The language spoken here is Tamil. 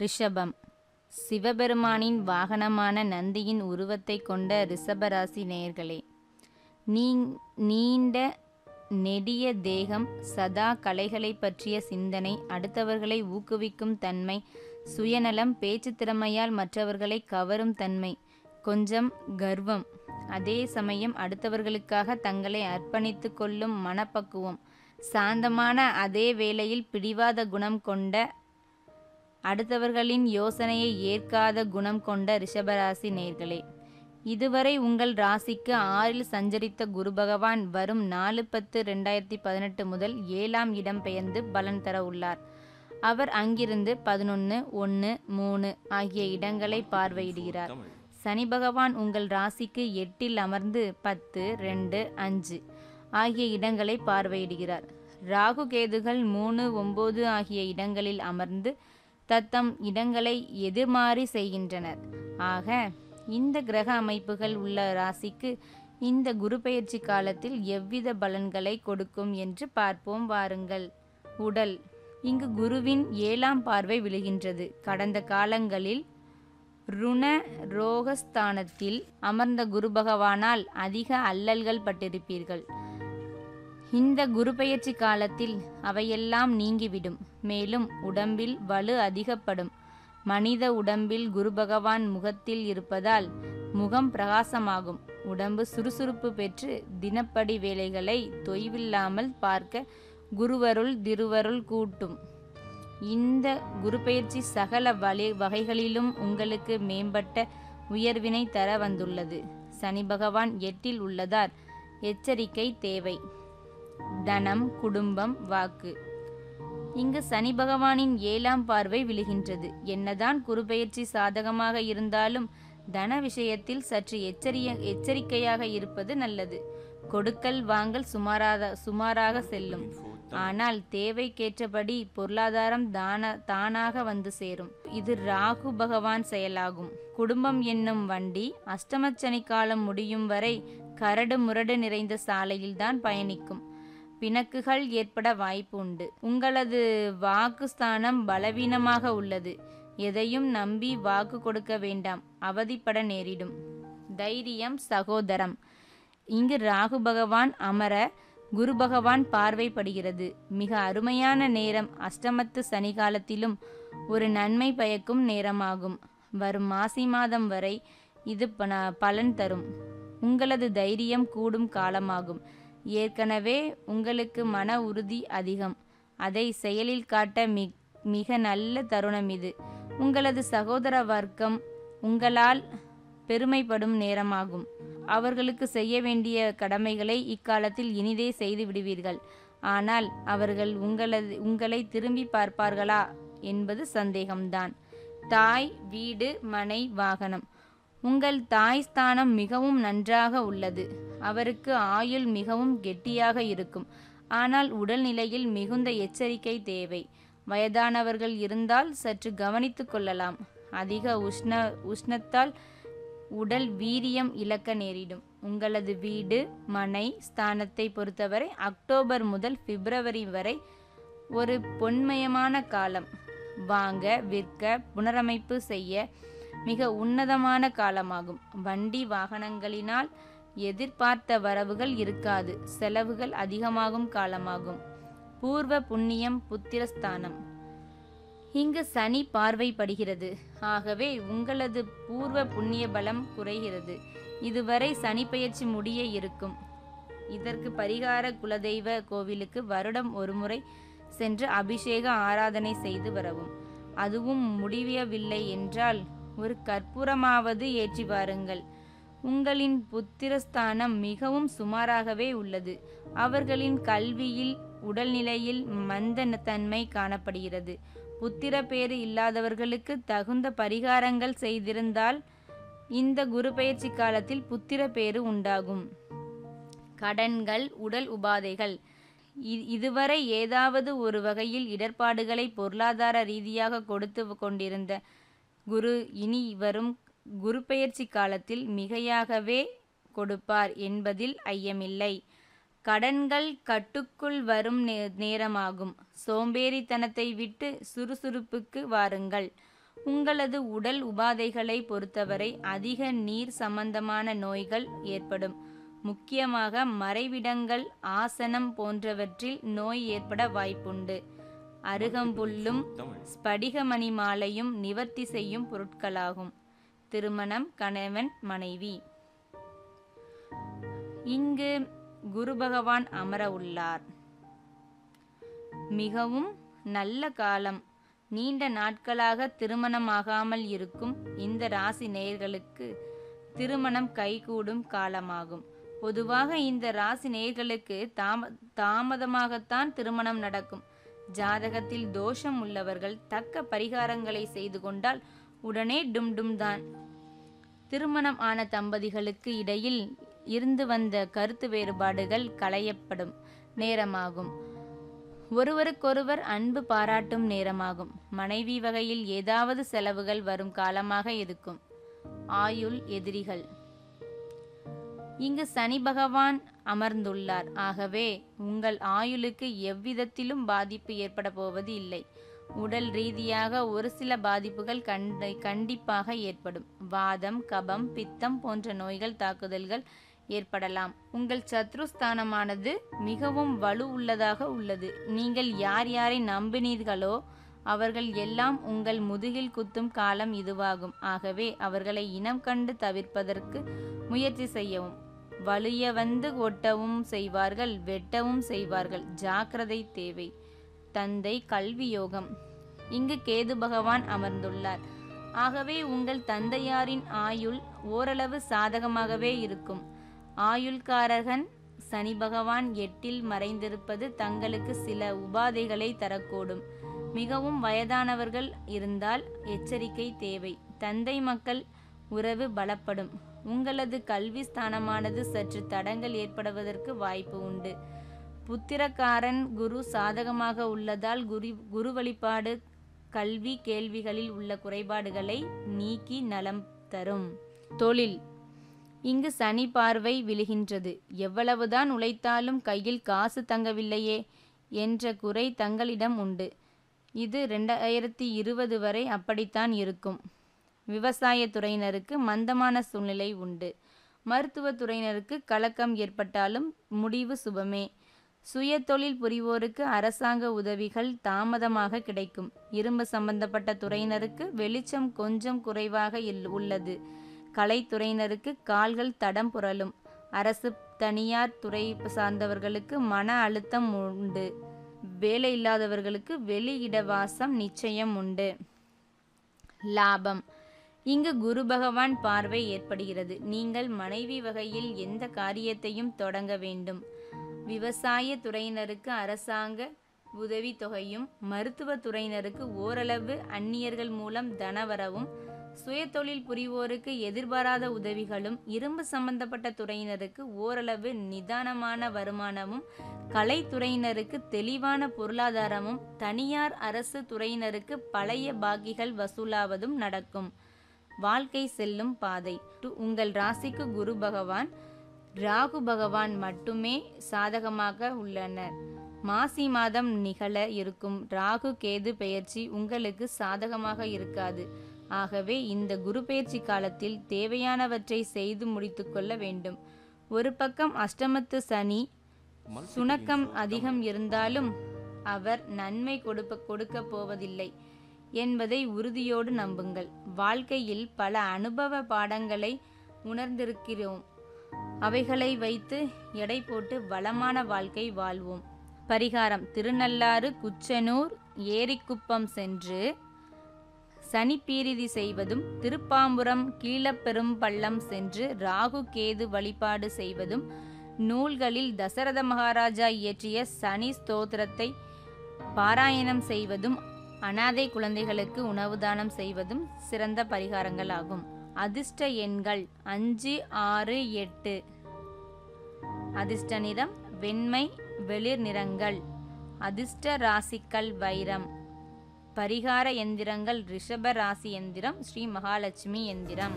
ரிஷபம். சிவபெருமானின் வாகனமான நந்தியின் உருவத்தை கொண்ட ரிஷபராசி நேயர்களே நீ நீண்ட நெடிய தேகம் சதா கலைகளை பற்றிய சிந்தனை அடுத்தவர்களை ஊக்குவிக்கும் தன்மை சுயநலம் பேச்சு திறமையால் மற்றவர்களை கவரும் தன்மை கொஞ்சம் கர்வம். அதே சமயம் அடுத்தவர்களுக்காக தங்களை அர்ப்பணித்து கொள்ளும் மனப்பக்குவம் சாந்தமான அதே வேளையில் பிடிவாத குணம் கொண்ட அடுத்தவர்களின் யோசனையை ஏற்காத குணம் கொண்ட ரிஷபராசி நேர்களே இதுவரை உங்கள் ராசிக்கு ஆறில் சஞ்சரித்த குரு பகவான் வரும் நாலு பத்து ரெண்டாயிரத்தி பதினெட்டு முதல் ஏழாம் இடம் பெயர்ந்து பலன் தர உள்ளார். அவர் அங்கிருந்து பதினொன்று ஒன்று மூணு ஆகிய இடங்களை பார்வையிடுகிறார். சனி பகவான் உங்கள் ராசிக்கு எட்டில் அமர்ந்து பத்து ரெண்டு அஞ்சு ஆகிய இடங்களை பார்வையிடுகிறார். ராகு கேதுகள் மூணு ஒம்பது ஆகிய இடங்களில் அமர்ந்து தத்தம் இடங்களை எதிர்மாறி செய்கின்றனர். ஆக இந்த கிரக அமைப்புகள் உள்ள ராசிக்கு இந்த குரு பெயர்ச்சி காலத்தில் எவ்வித பலன்களை கொடுக்கும் என்று பார்ப்போம் வாருங்கள். உடல். இங்கு குருவின் ஏழாம் பார்வை விழுகின்றது. கடந்த காலங்களில் ருண ரோகஸ்தானத்தில் அமர்ந்த குரு பகவானால் அதிக அல்லல்கள் பட்டிருப்பீர்கள். இந்த குரு பெயர்ச்சி காலத்தில் அவையெல்லாம் நீங்கிவிடும். மேலும் உடம்பில் வலு அதிகப்படும். மனித உடம்பில் குரு பகவான் முகத்தில் இருப்பதால் முகம் பிரகாசமாகும். உடம்பு சுறுசுறுப்பு பெற்று தினப்படி வேலைகளை தொய்வில்லாமல் பார்க்க குருவருள் திருவருள் கூட்டும். இந்த குரு பயிற்சி சகல வலி வகைகளிலும் உங்களுக்கு மேம்பட்ட உயர்வினை தர வந்துள்ளது. சனி பகவான் எட்டில் உள்ளதார். எச்சரிக்கை தேவை. தனம் குடும்பம் வாக்கு. இங்கு சனி பகவானின் ஏழாம் பார்வை விழுகின்றது. என்னதான் குருபெயர்ச்சி சாதகமாக இருந்தாலும் தன விஷயத்தில் சற்று எச்சரிய எச்சரிக்கையாக இருப்பது நல்லது. கொடுக்கல் வாங்கல் சுமாராக சுமாராக செல்லும். ஆனால் தேவைக்கேற்றபடி பொருளாதாரம் தான தானாக வந்து சேரும். இது ராகு பகவான் செயலாகும். குடும்பம் என்னும் வண்டி அஷ்டமச்சனி காலம் முடியும் வரை கரடு முரடு நிறைந்த சாலையில்தான் பயணிக்கும். பிணக்குகள் ஏற்பட வாய்ப்பு உண்டு உங்களது வாக்குஸ்தானம் பலவீனமாக உள்ளது. எதையும் நம்பி வாக்கு கொடுக்க வேண்டாம். அவதிப்பட நேரிடும். தைரியம் சகோதரம். இங்கு ராகு பகவான் அமர குரு பகவான் பார்வைப்படுகிறது. மிக அருமையான நேரம். அஷ்டமத்து சனி காலத்திலும் ஒரு நன்மை பயக்கும் நேரமாகும். வரும் மாசி மாதம் வரை இது பலன் தரும். உங்களது தைரியம் கூடும் காலமாகும். ஏற்கனவே உங்களுக்கு மன உறுதி அதிகம். அதை செயலில் காட்ட மி மிக நல்ல தருணம் இது. உங்களது சகோதர வர்க்கம் உங்களால் பெருமைப்படும் நேரமாகும். அவர்களுக்கு செய்ய வேண்டிய கடமைகளை இக்காலத்தில் இனிதே செய்து விடுவீர்கள். ஆனால் அவர்கள் உங்களது உங்களை திரும்பி பார்ப்பார்களா என்பது சந்தேகம்தான். தாய் வீடு மனை வாகனம். உங்கள் தாய் ஸ்தானம் மிகவும் நன்றாக உள்ளது. அவருக்கு ஆயுள் மிகவும் கெட்டியாக இருக்கும். ஆனால் உடல்நிலையில் மிகுந்த எச்சரிக்கை தேவை. வயதானவர்கள் இருந்தால் சற்று கவனித்துக் கொள்ளலாம். அதிக உஷ்ண உஷ்ணத்தால் உடல் வீரியம் இழக்க நேரிடும். உங்களது வீடு மனை ஸ்தானத்தை பொறுத்தவரை அக்டோபர் முதல் பிப்ரவரி வரை ஒரு பொன்மயமான காலம். வாங்க விற்க புனரமைப்பு செய்ய மிக உன்னதமான காலமாகும். வண்டி வாகனங்களினால் எதிர்பார்த்த வரவுகள் இருக்காது. செலவுகள் அதிகமாகும் காலமாகும். பூர்வ புண்ணியம் புத்திரஸ்தானம். இங்கு சனி பார்வைப்படுகிறது. ஆகவே உங்களது பூர்வ புண்ணிய பலம் குறைகிறது. இதுவரை சனி பயிற்சி முடிய இருக்கும். இதற்கு பரிகார குலதெய்வ கோவிலுக்கு வருடம் ஒருமுறை சென்று அபிஷேக ஆராதனை செய்து வரவும். அதுவும் முடியவில்லை என்றால் ஒரு கற்பூரமாவது ஏற்றி வாருங்கள். உங்களின் புத்திரஸ்தானம் மிகவும் சுமாராகவே உள்ளது. அவர்களின் கல்வியில் உடல்நிலையில் மந்த தன்மை காணப்படுகிறது. புத்திர பேறு இல்லாதவர்களுக்கு தகுந்த பரிகாரங்கள் செய்திருந்தால் இந்த குரு பயிற்சி காலத்தில் புத்திர பேறு உண்டாகும். கடன்கள் உடல் உபாதைகள். இதுவரை ஏதாவது ஒரு வகையில் இடர்பாடுகளை பொருளாதார ரீதியாக கொடுத்து கொண்டிருந்த குரு இனி வரும் குரு பெயர்ச்சி காலத்தில் மிகையாகவே கொடுப்பார் என்பதில் ஐயமில்லை. கடன்கள் கட்டுக்குள் வரும் நே- நேரமாகும். சோம்பேறித்தனத்தை விட்டு சுறுசுறுப்புக்கு வாருங்கள். உங்களது உடல் உபாதைகளை பொறுத்தவரை அதிக நீர் சம்பந்தமான நோய்கள் ஏற்படும். முக்கியமாக மறைவிடங்கள் ஆசனம் போன்றவற்றில் நோய் ஏற்பட வாய்ப்புண்டு. அருகம்புல்லும் ஸ்படிகமணி மாலையும் நிவர்த்தி செய்யும் பொருட்களாகும். திருமணம் கணவன் மனைவி. இங்கு குரு பகவான் அமர உள்ளார். மிகவும் நல்ல காலம். நீண்ட நாட்களாக திருமணமாகாமல் இருக்கும் இந்த ராசி நேயர்களுக்கு திருமணம் கைகூடும் காலமாகும். பொதுவாக இந்த ராசி நேயர்களுக்கு தாம தாமதமாகத்தான் திருமணம் நடக்கும். ஜாதகத்தில் தோஷம் உள்ளவர்கள் தக்க பரிகாரங்களை செய்து கொண்டால் உடனே டும் டும் தான். திருமணம் ஆன தம்பதிகளுக்கு இடையில் இருந்து வந்த கருத்து வேறுபாடுகள் களையப்படும் நேரமாகும். ஒருவருக்கொருவர் அன்பு பாராட்டும் நேரமாகும். மனைவி வகையில் ஏதாவது செலவுகள் வரும் காலமாக இருக்கும். ஆயுள் எதிரிகள். இங்கு சனி பகவான் அமர்ந்துள்ளார். ஆகவே உங்கள் ஆயுளுக்கு எவ்விதத்திலும் பாதிப்பு ஏற்பட போவது இல்லை. உடல் ரீதியாக ஒரு சில பாதிப்புகள் கண்ட கண்டிப்பாக ஏற்படும். வாதம் கபம் பித்தம் போன்ற நோய்கள் தாக்குதல்கள் ஏற்படலாம். உங்கள் சத்ருஸ்தானமானது மிகவும் வலு உள்ளதாக உள்ளது. நீங்கள் யார் யாரை நம்பினீர்களோ அவர்கள் எல்லாம் உங்கள் முதுகில் குத்தும் காலம் இதுவாகும். ஆகவே அவர்களை இனம் கண்டு தவிர்ப்பதற்கு முயற்சி செய்யவும். வலிய வந்து ஒட்டவும் செய்வார்கள் வெட்டவும் செய்வார்கள். ஜாக்கிரதை தேவை. தந்தை கல்வி யோகம் இங்கு கேது பகவான் அமர்ந்துள்ளார். ஆகவே உங்கள் தந்தையாரின் ஆயுள் ஓரளவு சாதகமாகவே இருக்கும். ஆயுள்காரகன் சனி பகவான் எட்டில் மறைந்திருப்பது தங்களுக்கு சில உபாதைகளை தரக்கூடும். மிகவும் வயதானவர்கள் இருந்தால் எச்சரிக்கை தேவை. தந்தை மக்கள் உறவு பலப்படும். உங்களது கல்வி ஸ்தானமானது சற்று தடங்கள் ஏற்படுவதற்கு வாய்ப்பு உண்டு. புத்திரக்காரன் குரு சாதகமாக உள்ளதால் குரு குரு வழிபாடு கல்வி கேள்விகளில் உள்ள குறைபாடுகளை நீக்கி நலம் தரும். தொழில். இங்கு சனி பார்வை விழுகின்றது. எவ்வளவுதான் உழைத்தாலும் கையில் காசு தங்கவில்லையே என்ற குறை தங்களிடம் உண்டு. இது ரெண்டாயிரத்தி இருபது வரை அப்படித்தான் இருக்கும். விவசாய துறையினருக்கு மந்தமான சூழ்நிலை உண்டு. மருத்துவ துறையினருக்கு கலக்கம் ஏற்பட்டாலும் முடிவு சுபமே. சுய தொழில் புரிவோருக்கு அரசாங்க உதவிகள் தாமதமாக கிடைக்கும். இரும்பு சம்பந்தப்பட்ட துறையினருக்கு வெளிச்சம் கொஞ்சம் குறைவாக உள்ளது. கலைத்துறையினருக்கு கால்கள் தடம் புரளும். அரசு தனியார் துறை சார்ந்தவர்களுக்கு மன அழுத்தம் உண்டு. வேலை இல்லாதவர்களுக்கு வெளியிடவாசம் நிச்சயம் உண்டு. லாபம். இங்கு குரு பகவான் பார்வை ஏற்படுகிறது. நீங்கள் மனைவி வகையில் எந்த காரியத்தையும் தொடங்க வேண்டும். விவசாய துறையினருக்கு அரசாங்க உதவி தொகையும் மருத்துவ துறையினருக்கு ஓரளவு அந்நியர்கள் மூலம் தனவரவும் சுயதொழில் புரிவோருக்கு எதிர்பாராத உதவிகளும் இரும்பு சம்பந்தப்பட்ட துறையினருக்கு ஓரளவு நிதானமான வருமானமும் கலைத்துறையினருக்கு தெளிவான பொருளாதாரமும் தனியார் அரசு துறையினருக்கு பழைய பாக்கிகள் வசூலாவதும் நடக்கும். வாழ்க்கை செல்லும் பாதை. டு- உங்கள் ராசிக்கு குரு பகவான் ராகு பகவான் மட்டுமே சாதகமாக உள்ளனர். மாசி மாதம் நிகழ இருக்கும் ராகு கேது பெயர்ச்சி உங்களுக்கு சாதகமாக இருக்காது. ஆகவே இந்த குரு பெயர்ச்சி காலத்தில் தேவையானவற்றை செய்து முடித்து கொள்ள வேண்டும். ஒரு பக்கம் அஷ்டமத்து சனி சுணக்கம் அதிகம் இருந்தாலும் அவர் நன்மை கொடுப்ப கொடுக்க போவதில்லை. என்பதை உறுதியோடு நம்புங்கள். வாழ்க்கையில் பல அனுபவ பாடங்களை உணர்ந்திருக்கிறோம். அவைகளை வைத்து எடை போட்டு வளமான வாழ்க்கை வாழ்வோம். பரிகாரம் திருநள்ளாறு குச்சனூர் ஏரிக்குப்பம் சென்று சனிப்பீரிதி செய்வதும் திருப்பாம்புரம் கீழப்பெரும் பள்ளம் சென்று ராகு கேது வழிபாடு செய்வதும் நூல்களில் தசரத மகாராஜா இயற்றிய சனி ஸ்தோத்திரத்தை பாராயணம் செய்வதும் அனாதை குழந்தைகளுக்கு உணவு தானம் செய்வதும் சிறந்த பரிகாரங்களாகும் அதிர்ஷ்ட எண்கள் அஞ்சு ஆறு எட்டு. அதிர்ஷ்ட நிறம் வெண்மை வெளிர் நிறங்கள். அதிர்ஷ்ட ராசிக்கல் வைரம். பரிகார எந்திரங்கள் ரிஷப ராசி எந்திரம் ஸ்ரீ மகாலட்சுமி எந்திரம்.